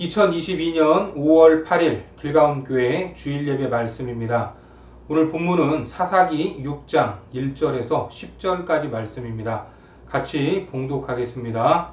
2022년 5월 8일 길가운 교회 주일 예배 말씀입니다. 오늘 본문은 사사기 6장 1절에서 10절까지 말씀입니다. 같이 봉독하겠습니다.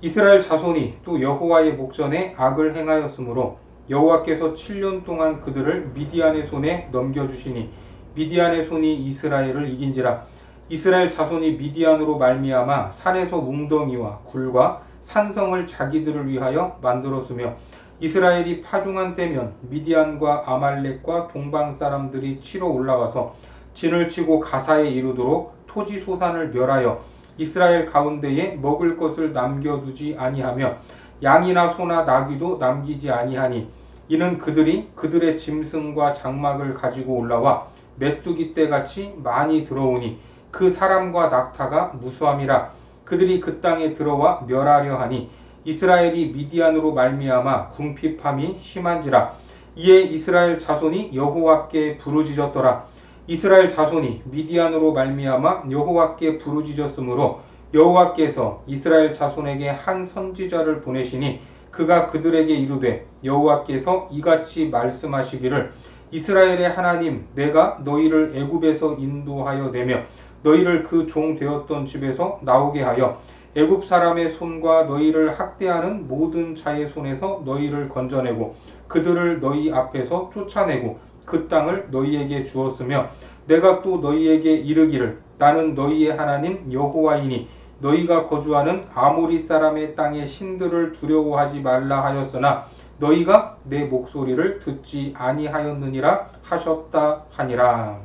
이스라엘 자손이 또 여호와의 목전에 악을 행하였으므로 여호와께서 7년 동안 그들을 미디안의 손에 넘겨주시니 미디안의 손이 이스라엘을 이긴지라 이스라엘 자손이 미디안으로 말미암아 산에서 웅덩이와 굴과 산성을 자기들을 위하여 만들었으며 이스라엘이 파중한 때면 미디안과 아말렉과 동방 사람들이 치러 올라와서 진을 치고 가사에 이르도록 토지 소산을 멸하여 이스라엘 가운데에 먹을 것을 남겨두지 아니하며 양이나 소나 나귀도 남기지 아니하니 이는 그들이 그들의 짐승과 장막을 가지고 올라와 메뚜기 떼같이 많이 들어오니 그 사람과 낙타가 무수함이라 그들이 그 땅에 들어와 멸하려 하니 이스라엘이 미디안으로 말미암아 궁핍함이 심한지라. 이에 이스라엘 자손이 여호와께 부르짖었더라. 이스라엘 자손이 미디안으로 말미암아 여호와께 부르짖었으므로 여호와께서 이스라엘 자손에게 한 선지자를 보내시니 그가 그들에게 이르되 여호와께서 이같이 말씀하시기를 이스라엘의 하나님 내가 너희를 애굽에서 인도하여 내며 너희를 그 종 되었던 집에서 나오게 하여 애굽 사람의 손과 너희를 학대하는 모든 자의 손에서 너희를 건져내고 그들을 너희 앞에서 쫓아내고 그 땅을 너희에게 주었으며 내가 또 너희에게 이르기를 나는 너희의 하나님 여호와이니 너희가 거주하는 아모리 사람의 땅의 신들을 두려워하지 말라 하였으나 너희가 내 목소리를 듣지 아니하였느니라 하셨다 하니라.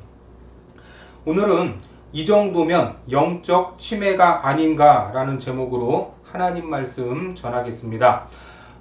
오늘은 이 정도면 영적 치매가 아닌가라는 제목으로 하나님 말씀 전하겠습니다.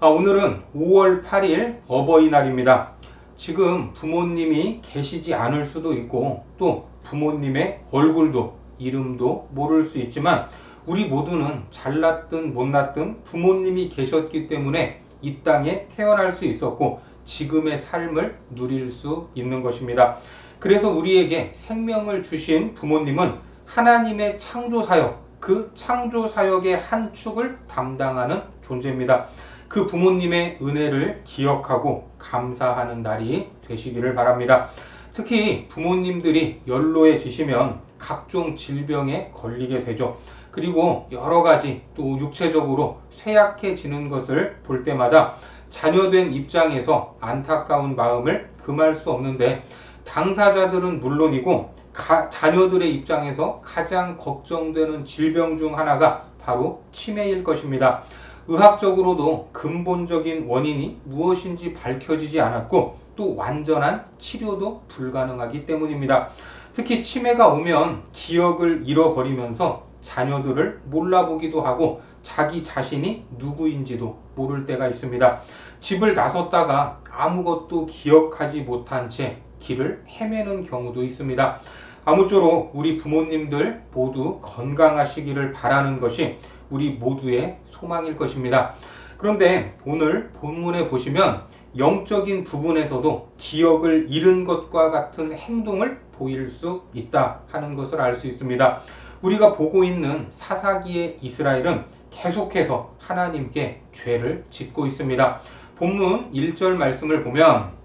아, 오늘은 5월 8일 어버이날입니다. 지금 부모님이 계시지 않을 수도 있고 또 부모님의 얼굴도 이름도 모를 수 있지만 우리 모두는 잘났든 못났든 부모님이 계셨기 때문에 이 땅에 태어날 수 있었고 지금의 삶을 누릴 수 있는 것입니다. 그래서 우리에게 생명을 주신 부모님은 하나님의 창조 사역, 그 창조 사역의 한 축을 담당하는 존재입니다. 그 부모님의 은혜를 기억하고 감사하는 날이 되시기를 바랍니다. 특히 부모님들이 연로해지시면 각종 질병에 걸리게 되죠. 그리고 여러 가지 또 육체적으로 쇠약해지는 것을 볼 때마다 자녀된 입장에서 안타까운 마음을 금할 수 없는데 당사자들은 물론이고 가, 자녀들의 입장에서 가장 걱정되는 질병 중 하나가 바로 치매일 것입니다. 의학적으로도 근본적인 원인이 무엇인지 밝혀지지 않았고 또 완전한 치료도 불가능하기 때문입니다. 특히 치매가 오면 기억을 잃어버리면서 자녀들을 몰라보기도 하고 자기 자신이 누구인지도 모를 때가 있습니다. 집을 나섰다가 아무것도 기억하지 못한 채 길을 헤매는 경우도 있습니다. 아무쪼록 우리 부모님들 모두 건강하시기를 바라는 것이 우리 모두의 소망일 것입니다. 그런데 오늘 본문에 보시면 영적인 부분에서도 기억을 잃은 것과 같은 행동을 보일 수 있다 하는 것을 알 수 있습니다. 우리가 보고 있는 사사기의 이스라엘은 계속해서 하나님께 죄를 짓고 있습니다. 본문 1절 말씀을 보면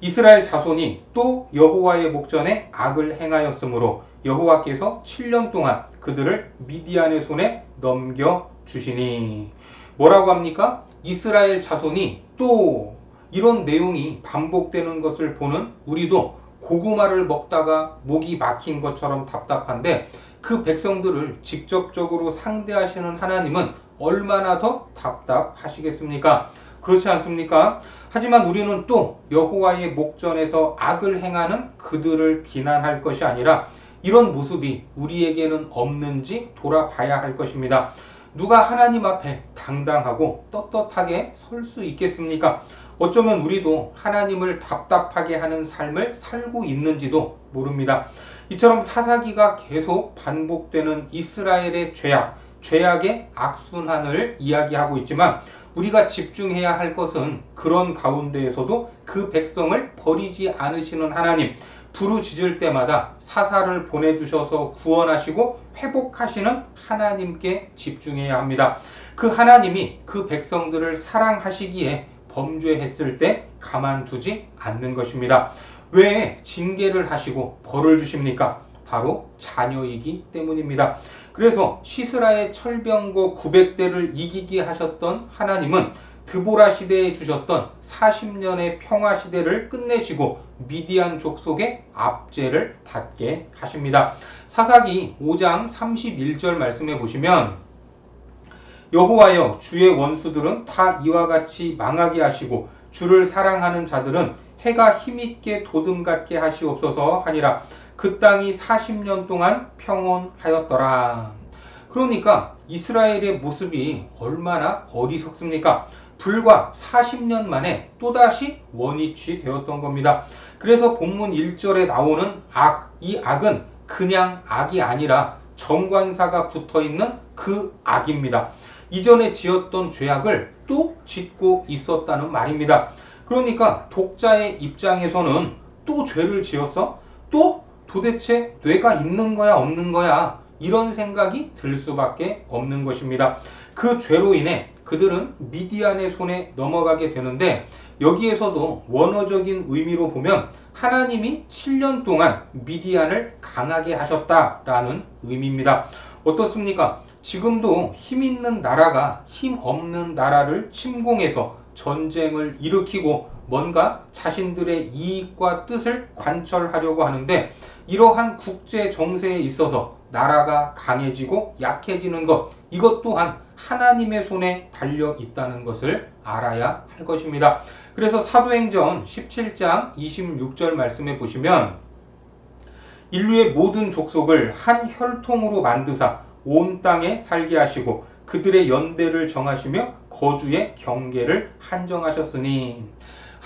이스라엘 자손이 또 여호와의 목전에 악을 행하였으므로 여호와께서 7년 동안 그들을 미디안의 손에 넘겨 주시니 뭐라고 합니까? 이스라엘 자손이 또 이런 내용이 반복되는 것을 보는 우리도 고구마를 먹다가 목이 막힌 것처럼 답답한데 그 백성들을 직접적으로 상대하시는 하나님은 얼마나 더 답답하시겠습니까? 그렇지 않습니까? 하지만 우리는 또 여호와의 목전에서 악을 행하는 그들을 비난할 것이 아니라 이런 모습이 우리에게는 없는지 돌아봐야 할 것입니다. 누가 하나님 앞에 당당하고 떳떳하게 설 수 있겠습니까? 어쩌면 우리도 하나님을 답답하게 하는 삶을 살고 있는지도 모릅니다. 이처럼 사사기가 계속 반복되는 이스라엘의 죄악, 죄악의 악순환을 이야기하고 있지만 우리가 집중해야 할 것은 그런 가운데에서도 그 백성을 버리지 않으시는 하나님, 부르짖을 때마다 사사를 보내주셔서 구원하시고 회복하시는 하나님께 집중해야 합니다. 그 하나님이 그 백성들을 사랑하시기에 범죄했을 때 가만두지 않는 것입니다. 왜 징계를 하시고 벌을 주십니까? 바로 자녀이기 때문입니다. 그래서 시스라의 철병거 900대를 이기게 하셨던 하나님은 드보라 시대에 주셨던 40년의 평화 시대를 끝내시고 미디안 족속의 압제를 닫게 하십니다. 사사기 5장 31절 말씀해 보시면 여호와여 주의 원수들은 다 이와 같이 망하게 하시고 주를 사랑하는 자들은 해가 힘있게 도듬 같게 하시옵소서 하니라 그 땅이 40년 동안 평온하였더라. 그러니까 이스라엘의 모습이 얼마나 어리석습니까? 불과 40년 만에 또다시 원위치 되었던 겁니다. 그래서 본문 1절에 나오는 악, 이 악은 그냥 악이 아니라 정관사가 붙어 있는 그 악입니다. 이전에 지었던 죄악을 또 짓고 있었다는 말입니다. 그러니까 독자의 입장에서는 또 죄를 지었어? 또 도대체 뇌가 있는 거야 없는 거야? 이런 생각이 들 수밖에 없는 것입니다. 그 죄로 인해 그들은 미디안의 손에 넘어가게 되는데 여기에서도 원어적인 의미로 보면 하나님이 7년 동안 미디안을 강하게 하셨다라는 의미입니다. 어떻습니까? 지금도 힘 있는 나라가 힘 없는 나라를 침공해서 전쟁을 일으키고 뭔가 자신들의 이익과 뜻을 관철하려고 하는데 이러한 국제 정세에 있어서 나라가 강해지고 약해지는 것 이것 또한 하나님의 손에 달려 있다는 것을 알아야 할 것입니다. 그래서 사도행전 17장 26절 말씀에 보시면 인류의 모든 족속을 한 혈통으로 만드사 온 땅에 살게 하시고 그들의 연대를 정하시며 거주의 경계를 한정하셨으니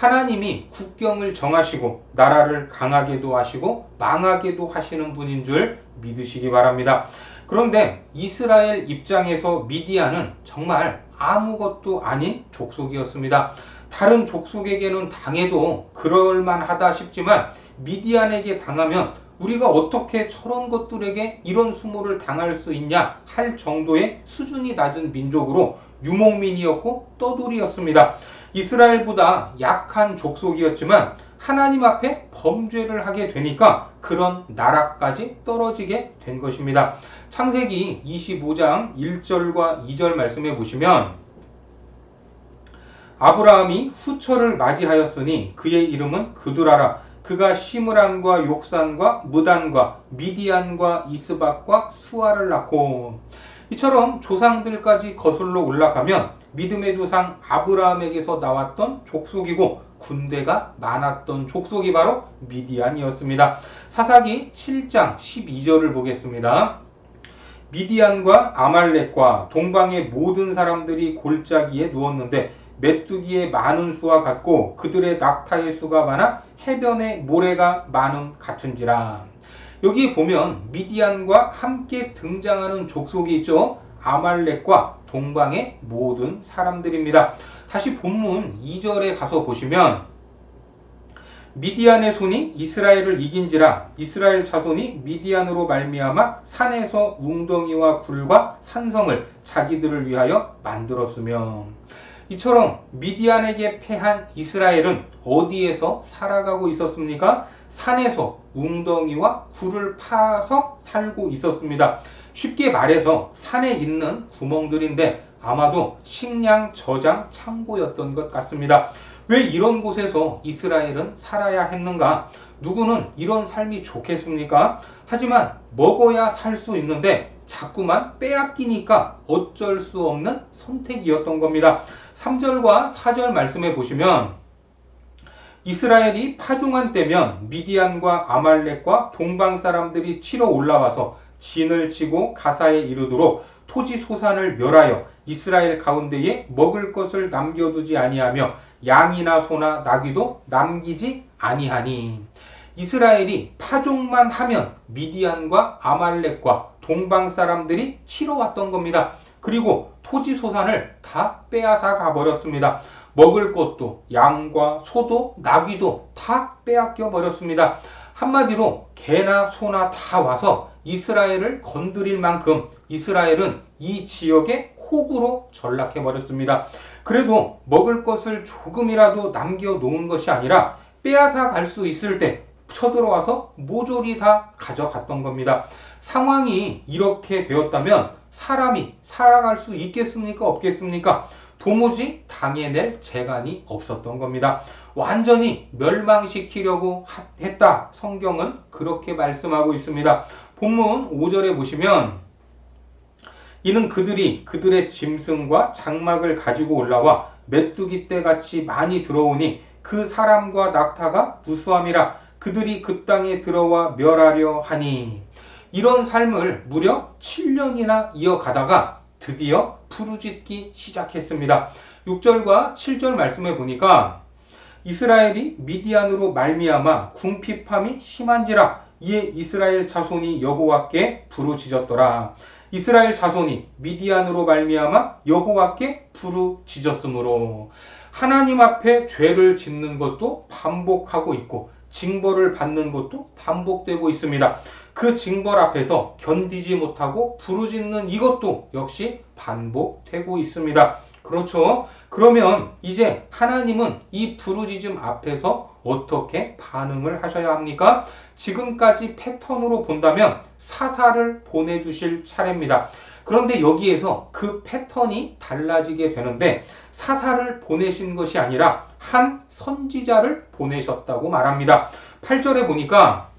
하나님이 국경을 정하시고 나라를 강하게도 하시고 망하게도 하시는 분인 줄 믿으시기 바랍니다. 그런데 이스라엘 입장에서 미디안은 정말 아무것도 아닌 족속이었습니다. 다른 족속에게는 당해도 그럴만하다 싶지만 미디안에게 당하면 우리가 어떻게 저런 것들에게 이런 수모를 당할 수 있냐 할 정도의 수준이 낮은 민족으로 유목민이었고 떠돌이였습니다. 이스라엘보다 약한 족속이었지만 하나님 앞에 범죄를 하게 되니까 그런 나라까지 떨어지게 된 것입니다. 창세기 25장 1절과 2절 말씀해 보시면 아브라함이 후처를 맞이하였으니 그의 이름은 그두라라 그가 시므란과 욕산과 무단과 미디안과 이스박과 수아를 낳고 이처럼 조상들까지 거슬러 올라가면 믿음의 조상 아브라함에게서 나왔던 족속이고 군대가 많았던 족속이 바로 미디안이었습니다. 사사기 7장 12절을 보겠습니다. 미디안과 아말렉과 동방의 모든 사람들이 골짜기에 누웠는데 메뚜기의 많은 수와 같고 그들의 낙타의 수가 많아 해변의 모래가 많음 같은지라. 여기 보면 미디안과 함께 등장하는 족속이 있죠. 아말렉과 동방의 모든 사람들입니다. 다시 본문 2절에 가서 보시면 미디안의 손이 이스라엘을 이긴지라 이스라엘 자손이 미디안으로 말미암아 산에서 웅덩이와 굴과 산성을 자기들을 위하여 만들었으며 이처럼 미디안에게 패한 이스라엘은 어디에서 살아가고 있었습니까? 산에서 웅덩이와 굴을 파서 살고 있었습니다. 쉽게 말해서 산에 있는 구멍들인데 아마도 식량 저장 창고였던 것 같습니다. 왜 이런 곳에서 이스라엘은 살아야 했는가? 누구는 이런 삶이 좋겠습니까? 하지만 먹어야 살 수 있는데 자꾸만 빼앗기니까 어쩔 수 없는 선택이었던 겁니다. 3절과 4절 말씀해 보시면 이스라엘이 파종한 때면 미디안과 아말렉과 동방 사람들이 치러 올라와서 진을 치고 가사에 이르도록 토지 소산을 멸하여 이스라엘 가운데에 먹을 것을 남겨두지 아니하며 양이나 소나 나귀도 남기지 아니하니 이스라엘이 파종만 하면 미디안과 아말렉과 동방 사람들이 치러 왔던 겁니다. 그리고 토지 소산을 다 빼앗아 가버렸습니다. 먹을 것도 양과 소도 나귀도 다 빼앗겨 버렸습니다. 한마디로 개나 소나 다 와서 이스라엘을 건드릴 만큼 이스라엘은 이 지역의 호구로 전락해 버렸습니다. 그래도 먹을 것을 조금이라도 남겨 놓은 것이 아니라 빼앗아 갈 수 있을 때 쳐들어와서 모조리 다 가져갔던 겁니다. 상황이 이렇게 되었다면 사람이 살아갈 수 있겠습니까? 없겠습니까? 도무지 당해낼 재간이 없었던 겁니다. 완전히 멸망시키려고 하- 했다. 성경은 그렇게 말씀하고 있습니다. 본문 5절에 보시면 이는 그들이 그들의 짐승과 장막을 가지고 올라와 메뚜기 떼 같이 많이 들어오니 그 사람과 낙타가 무수함이라 그들이 그 땅에 들어와 멸하려 하니 이런 삶을 무려 7년이나 이어가다가 드디어 부르짖기 시작했습니다. 6절과 7절 말씀에 보니까 이스라엘이 미디안으로 말미암아 궁핍함이 심한지라 이에 이스라엘 자손이 여호와께 부르짖었더라. 이스라엘 자손이 미디안으로 말미암아 여호와께 부르짖었으므로 하나님 앞에 죄를 짓는 것도 반복하고 있고 징벌을 받는 것도 반복되고 있습니다. 그 징벌 앞에서 견디지 못하고 부르짖는 이것도 역시 반복되고 있습니다. 그렇죠? 그러면 이제 하나님은 이 부르짖음 앞에서 어떻게 반응을 하셔야 합니까? 지금까지 패턴으로 본다면 사사를 보내주실 차례입니다. 그런데 여기에서 그 패턴이 달라지게 되는데 사사를 보내신 것이 아니라 한 선지자를 보내셨다고 말합니다. 8절에 보니까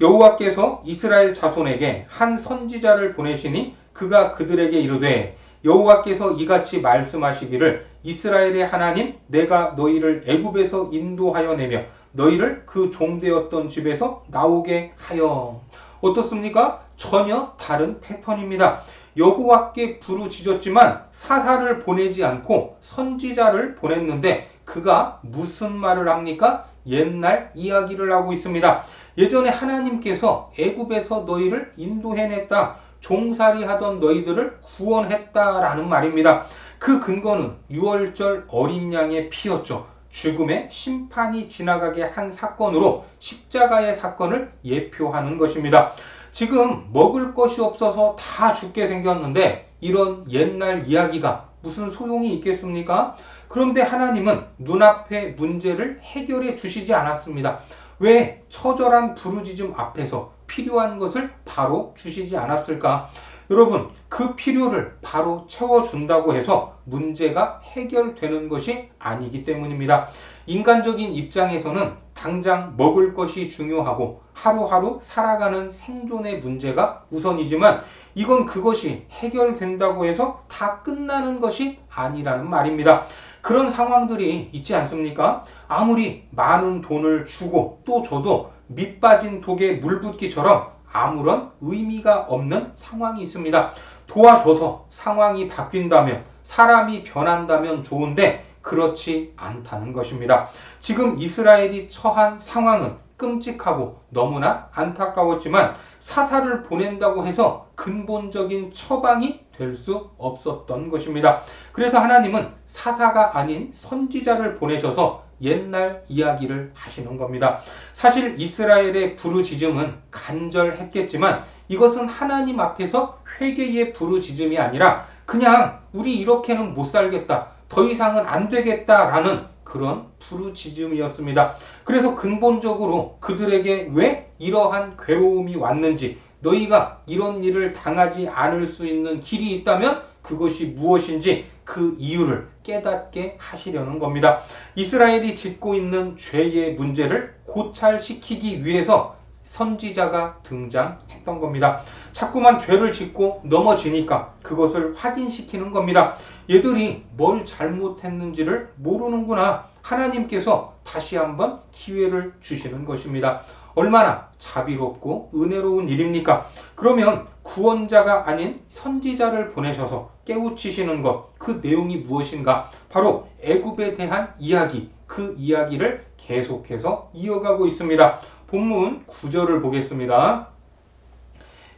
여호와께서 이스라엘 자손에게 한 선지자를 보내시니 그가 그들에게 이르되 여호와께서 이같이 말씀하시기를 이스라엘의 하나님 내가 너희를 애굽에서 인도하여 내며 너희를 그 종되었던 집에서 나오게 하여 어떻습니까? 전혀 다른 패턴입니다. 여호와께 부르짖었지만 사사를 보내지 않고 선지자를 보냈는데 그가 무슨 말을 합니까? 옛날 이야기를 하고 있습니다. 예전에 하나님께서 애굽에서 너희를 인도해냈다. 종살이 하던 너희들을 구원했다라는 말입니다. 그 근거는 6월절 어린 양의 피였죠. 죽음의 심판이 지나가게 한 사건으로 십자가의 사건을 예표하는 것입니다. 지금 먹을 것이 없어서 다 죽게 생겼는데 이런 옛날 이야기가 무슨 소용이 있겠습니까? 그런데 하나님은 눈앞의 문제를 해결해 주시지 않았습니다. 왜 처절한 부르짖음 앞에서 필요한 것을 바로 주시지 않았을까? 여러분, 그 필요를 바로 채워준다고 해서 문제가 해결되는 것이 아니기 때문입니다. 인간적인 입장에서는 당장 먹을 것이 중요하고 하루하루 살아가는 생존의 문제가 우선이지만 이건 그것이 해결된다고 해서 다 끝나는 것이 아니라는 말입니다. 그런 상황들이 있지 않습니까? 아무리 많은 돈을 주고 또 줘도 밑 빠진 독에 물 붓기처럼 아무런 의미가 없는 상황이 있습니다. 도와줘서 상황이 바뀐다면 사람이 변한다면 좋은데 그렇지 않다는 것입니다. 지금 이스라엘이 처한 상황은 끔찍하고 너무나 안타까웠지만 사사를 보낸다고 해서 근본적인 처방이 될 수 없었던 것입니다. 그래서 하나님은 사사가 아닌 선지자를 보내셔서 옛날 이야기를 하시는 겁니다. 사실 이스라엘의 부르짖음은 간절했겠지만 이것은 하나님 앞에서 회개의 부르짖음이 아니라 그냥 우리 이렇게는 못 살겠다. 더 이상은 안 되겠다라는 그런 부르짖음이었습니다. 그래서 근본적으로 그들에게 왜 이러한 괴로움이 왔는지 너희가 이런 일을 당하지 않을 수 있는 길이 있다면 그것이 무엇인지 그 이유를 깨닫게 하시려는 겁니다. 이스라엘이 짓고 있는 죄의 문제를 고찰시키기 위해서 선지자가 등장했던 겁니다. 자꾸만 죄를 짓고 넘어지니까 그것을 확인시키는 겁니다. 얘들이 뭘 잘못했는지를 모르는구나. 하나님께서 다시 한번 기회를 주시는 것입니다. 얼마나 자비롭고 은혜로운 일입니까? 그러면 구원자가 아닌 선지자를 보내셔서 깨우치시는 것, 그 내용이 무엇인가? 바로 애굽에 대한 이야기, 그 이야기를 계속해서 이어가고 있습니다. 본문 9절을 보겠습니다.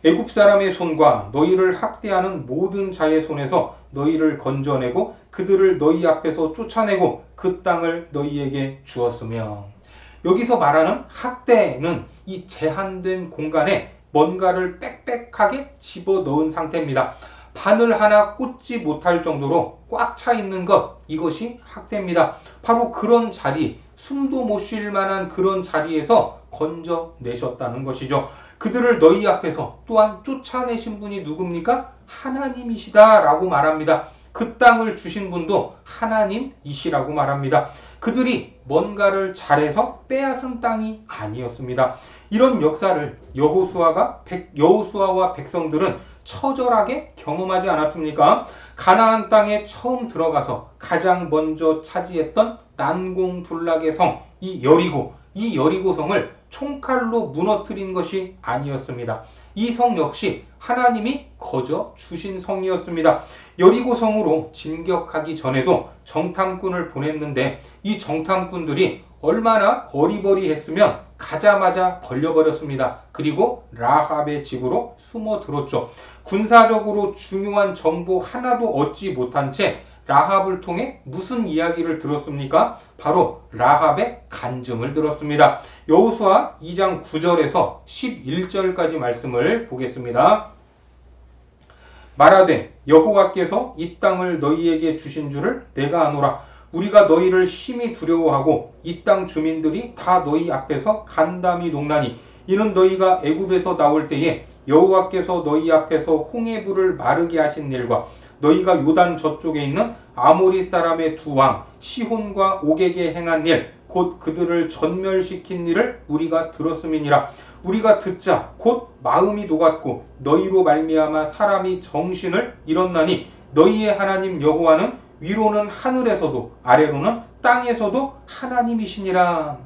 애굽 사람의 손과 너희를 학대하는 모든 자의 손에서 너희를 건져내고 그들을 너희 앞에서 쫓아내고 그 땅을 너희에게 주었으며 여기서 말하는 학대는 이 제한된 공간에 뭔가를 빽빽하게 집어 넣은 상태입니다. 바늘 하나 꽂지 못할 정도로 꽉 차 있는 것 이것이 학대입니다. 바로 그런 자리 숨도 못 쉴 만한 그런 자리에서 건져내셨다는 것이죠. 그들을 너희 앞에서 또한 쫓아내신 분이 누굽니까? 하나님이시다라고 말합니다. 그 땅을 주신 분도 하나님이시라고 말합니다. 그들이 뭔가를 잘해서 빼앗은 땅이 아니었습니다. 이런 역사를 여호수아가 백, 여호수아와 백성들은 처절하게 경험하지 않았습니까? 가나안 땅에 처음 들어가서 가장 먼저 차지했던 난공불락의 성, 이 여리고, 이 여리고 성을 총칼로 무너뜨린 것이 아니었습니다. 이 성 역시 하나님이 거저 주신 성이었습니다. 여리고 성으로 진격하기 전에도 정탐꾼을 보냈는데 이 정탐꾼들이 얼마나 어리버리했으면 가자마자 벌려버렸습니다. 그리고 라합의 집으로 숨어 들었죠. 군사적으로 중요한 정보 하나도 얻지 못한 채 라합을 통해 무슨 이야기를 들었습니까? 바로 라합의 간증을 들었습니다. 여호수아 2장 9절에서 11절까지 말씀을 보겠습니다. 말하되 여호와께서 이 땅을 너희에게 주신 줄을 내가 아노라. 우리가 너희를 심히 두려워하고 이 땅 주민들이 다 너희 앞에서 간담이 농나니 이는 너희가 애굽에서 나올 때에 여호와께서 너희 앞에서 홍해불을 마르게 하신 일과 너희가 요단 저쪽에 있는 아모리 사람의 두 왕 시혼과 옥에게 행한 일 곧 그들을 전멸시킨 일을 우리가 들었음이니라 우리가 듣자 곧 마음이 녹았고 너희로 말미암아 사람이 정신을 잃었나니 너희의 하나님 여호와는 위로는 하늘에서도 아래로는 땅에서도 하나님이시니라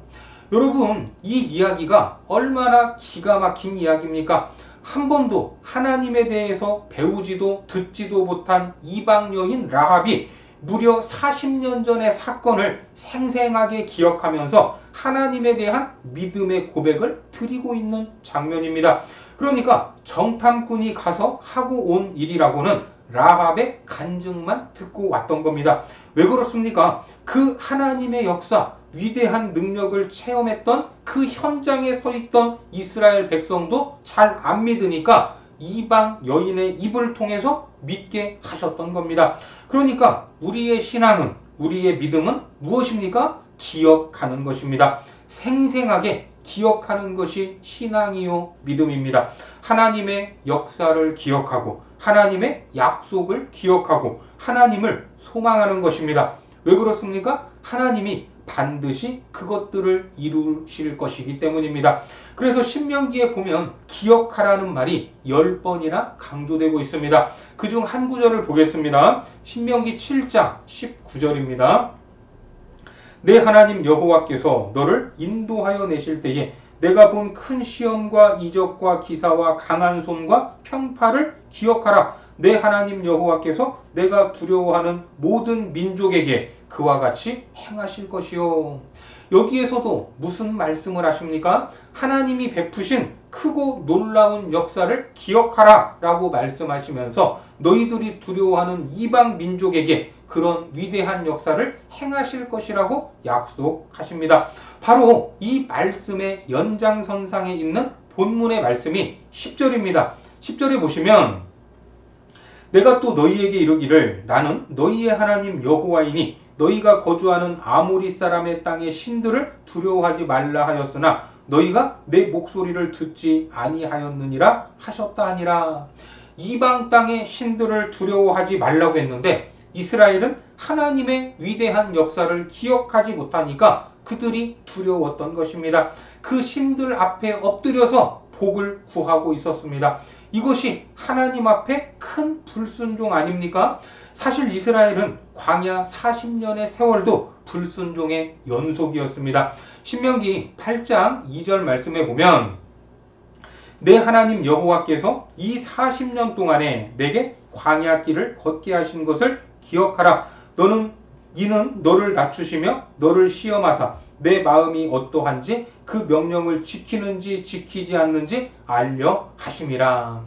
여러분 이 이야기가 얼마나 기가 막힌 이야기입니까? 한 번도 하나님에 대해서 배우지도 듣지도 못한 이방 여인 라합이 무려 40년 전의 사건을 생생하게 기억하면서 하나님에 대한 믿음의 고백을 드리고 있는 장면입니다. 그러니까 정탐꾼이 가서 하고 온 일이라고는 라합의 간증만 듣고 왔던 겁니다. 왜 그렇습니까? 그 하나님의 역사, 위대한 능력을 체험했던 그 현장에 서 있던 이스라엘 백성도 잘 안 믿으니까 이방 여인의 입을 통해서 믿게 하셨던 겁니다. 그러니까 우리의 신앙은 우리의 믿음은 무엇입니까? 기억하는 것입니다. 생생하게 기억하는 것이 신앙이요 믿음입니다. 하나님의 역사를 기억하고 하나님의 약속을 기억하고 하나님을 소망하는 것입니다. 왜 그렇습니까? 하나님이 반드시 그것들을 이루실 것이기 때문입니다. 그래서 신명기에 보면 기억하라는 말이 10번이나 강조되고 있습니다. 그 중 한 구절을 보겠습니다. 신명기 7장 19절입니다. 내 하나님 여호와께서 너를 인도하여 내실 때에 내가 본 큰 시험과 이적과 기사와 강한 손과 평파를 기억하라. 내 하나님 여호와께서 내가 두려워하는 모든 민족에게 그와 같이 행하실 것이요. 여기에서도 무슨 말씀을 하십니까? 하나님이 베푸신 크고 놀라운 역사를 기억하라 라고 말씀하시면서 너희들이 두려워하는 이방 민족에게 그런 위대한 역사를 행하실 것이라고 약속하십니다. 바로 이 말씀의 연장선상에 있는 본문의 말씀이 10절입니다. 10절에 보시면 내가 또 너희에게 이르기를 나는 너희의 하나님 여호와이니 너희가 거주하는 아모리 사람의 땅의 신들을 두려워하지 말라 하였으나 너희가 내 목소리를 듣지 아니하였느니라 하셨다 하니라 이방 땅의 신들을 두려워하지 말라고 했는데 이스라엘은 하나님의 위대한 역사를 기억하지 못하니까 그들이 두려웠던 것입니다. 그 신들 앞에 엎드려서 복을 구하고 있었습니다. 이것이 하나님 앞에 큰 불순종 아닙니까? 사실 이스라엘은 광야 40년의 세월도 불순종의 연속이었습니다. 신명기 8장 2절 말씀에 보면 내 하나님 여호와께서 이 40년 동안에 내게 광야 길을 걷게 하신 것을 기억하라. 너는 이는 너를 낮추시며 너를 시험하사 내 마음이 어떠한지 그 명령을 지키는지 지키지 않는지 알려 하심이라.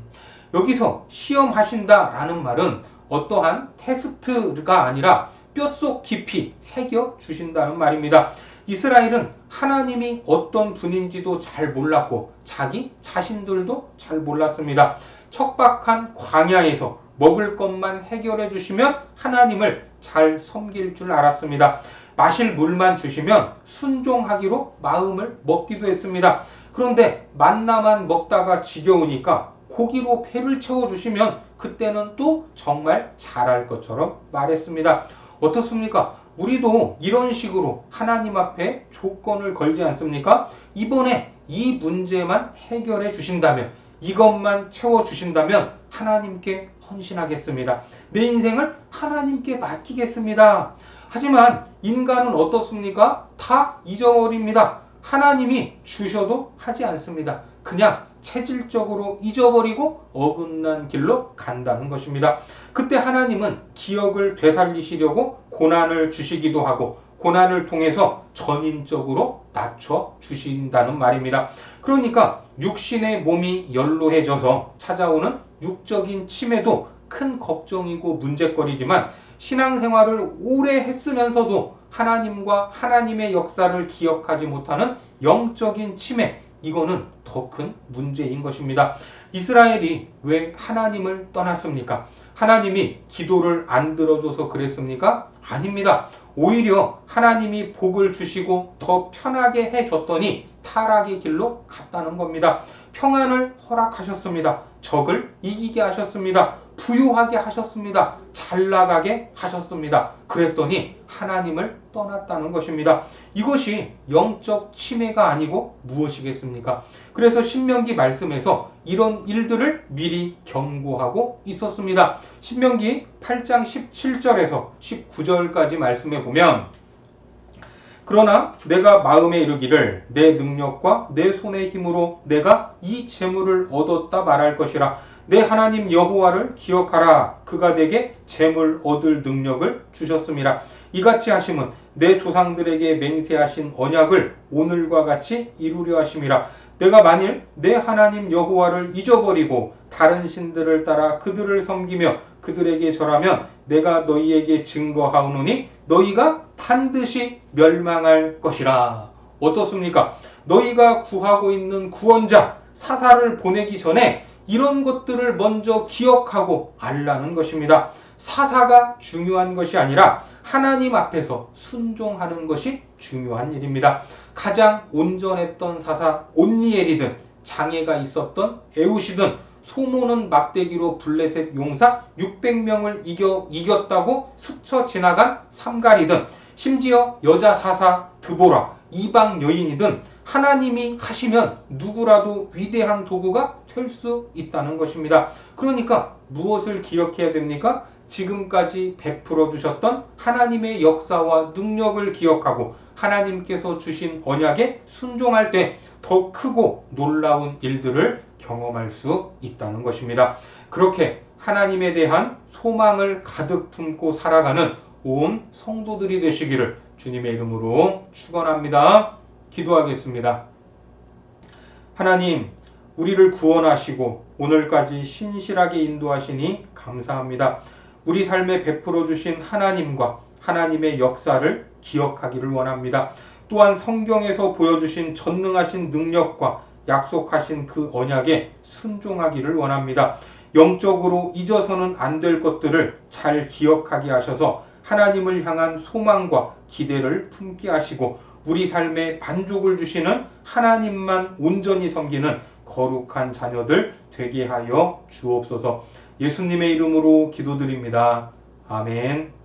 여기서 시험하신다라는 말은 어떠한 테스트가 아니라 뼛속 깊이 새겨 주신다는 말입니다. 이스라엘은 하나님이 어떤 분인지도 잘 몰랐고 자기 자신들도 잘 몰랐습니다. 척박한 광야에서 먹을 것만 해결해 주시면 하나님을 잘 섬길 줄 알았습니다. 마실 물만 주시면 순종하기로 마음을 먹기도 했습니다. 그런데 만나만 먹다가 지겨우니까 고기로 배를 채워 주시면 그때는 또 정말 잘할 것처럼 말했습니다. 어떻습니까? 우리도 이런 식으로 하나님 앞에 조건을 걸지 않습니까? 이번에 이 문제만 해결해 주신다면 이것만 채워 주신다면 하나님께 헌신하겠습니다. 내 인생을 하나님께 맡기겠습니다. 하지만 인간은 어떻습니까? 다 잊어버립니다. 하나님이 주셔도 하지 않습니다. 그냥 체질적으로 잊어버리고 어긋난 길로 간다는 것입니다. 그때 하나님은 기억을 되살리시려고 고난을 주시기도 하고 고난을 통해서 전인적으로 낮춰 주신다는 말입니다. 그러니까 육신의 몸이 연로해져서 찾아오는 육적인 치매도 큰 걱정이고 문제거리지만 신앙생활을 오래 했으면서도 하나님과 하나님의 역사를 기억하지 못하는 영적인 치매, 이거는 더 큰 문제인 것입니다. 이스라엘이 왜 하나님을 떠났습니까? 하나님이 기도를 안 들어줘서 그랬습니까? 아닙니다. 오히려 하나님이 복을 주시고 더 편하게 해줬더니 타락의 길로 갔다는 겁니다. 평안을 허락하셨습니다. 적을 이기게 하셨습니다. 부유하게 하셨습니다. 잘 나가게 하셨습니다. 그랬더니 하나님을 떠났다는 것입니다. 이것이 영적 침해가 아니고 무엇이겠습니까? 그래서 신명기 말씀에서 이런 일들을 미리 경고하고 있었습니다. 신명기 8장 17절에서 19절까지 말씀해 보면 그러나 내가 마음에 이르기를 내 능력과 내 손의 힘으로 내가 이 재물을 얻었다 말할 것이라. 내 하나님 여호와를 기억하라. 그가 내게 재물 얻을 능력을 주셨음이라 이같이 하심은 내 조상들에게 맹세하신 언약을 오늘과 같이 이루려 하심이라. 내가 만일 내 하나님 여호와를 잊어버리고 다른 신들을 따라 그들을 섬기며 그들에게 절하면 내가 너희에게 증거하오노니 너희가 반드시 멸망할 것이라. 어떻습니까? 너희가 구하고 있는 구원자 사사를 보내기 전에 이런 것들을 먼저 기억하고 알라는 것입니다. 사사가 중요한 것이 아니라 하나님 앞에서 순종하는 것이 중요한 일입니다. 가장 온전했던 사사 온니엘이든 장애가 있었던 에우시든 소모는 막대기로 블레셋 용사 600명을 이겨, 이겼다고 스쳐 지나간 삼갈이든 심지어 여자 사사 드보라 이방 여인이든 하나님이 하시면 누구라도 위대한 도구가 될 수 있다는 것입니다. 그러니까 무엇을 기억해야 됩니까? 지금까지 베풀어 주셨던 하나님의 역사와 능력을 기억하고 하나님께서 주신 언약에 순종할 때 더 크고 놀라운 일들을 경험할 수 있다는 것입니다. 그렇게 하나님에 대한 소망을 가득 품고 살아가는 온 성도들이 되시기를 주님의 이름으로 축원합니다. 기도하겠습니다. 하나님, 우리를 구원하시고 오늘까지 신실하게 인도하시니 감사합니다. 우리 삶에 베풀어 주신 하나님과 하나님의 역사를 기억하기를 원합니다. 또한 성경에서 보여주신 전능하신 능력과 약속하신 그 언약에 순종하기를 원합니다. 영적으로 잊어서는 안 될 것들을 잘 기억하게 하셔서 하나님을 향한 소망과 기대를 품게 하시고 우리 삶에 만족을 주시는 하나님만 온전히 섬기는 거룩한 자녀들 되게 하여 주옵소서 예수님의 이름으로 기도드립니다. 아멘.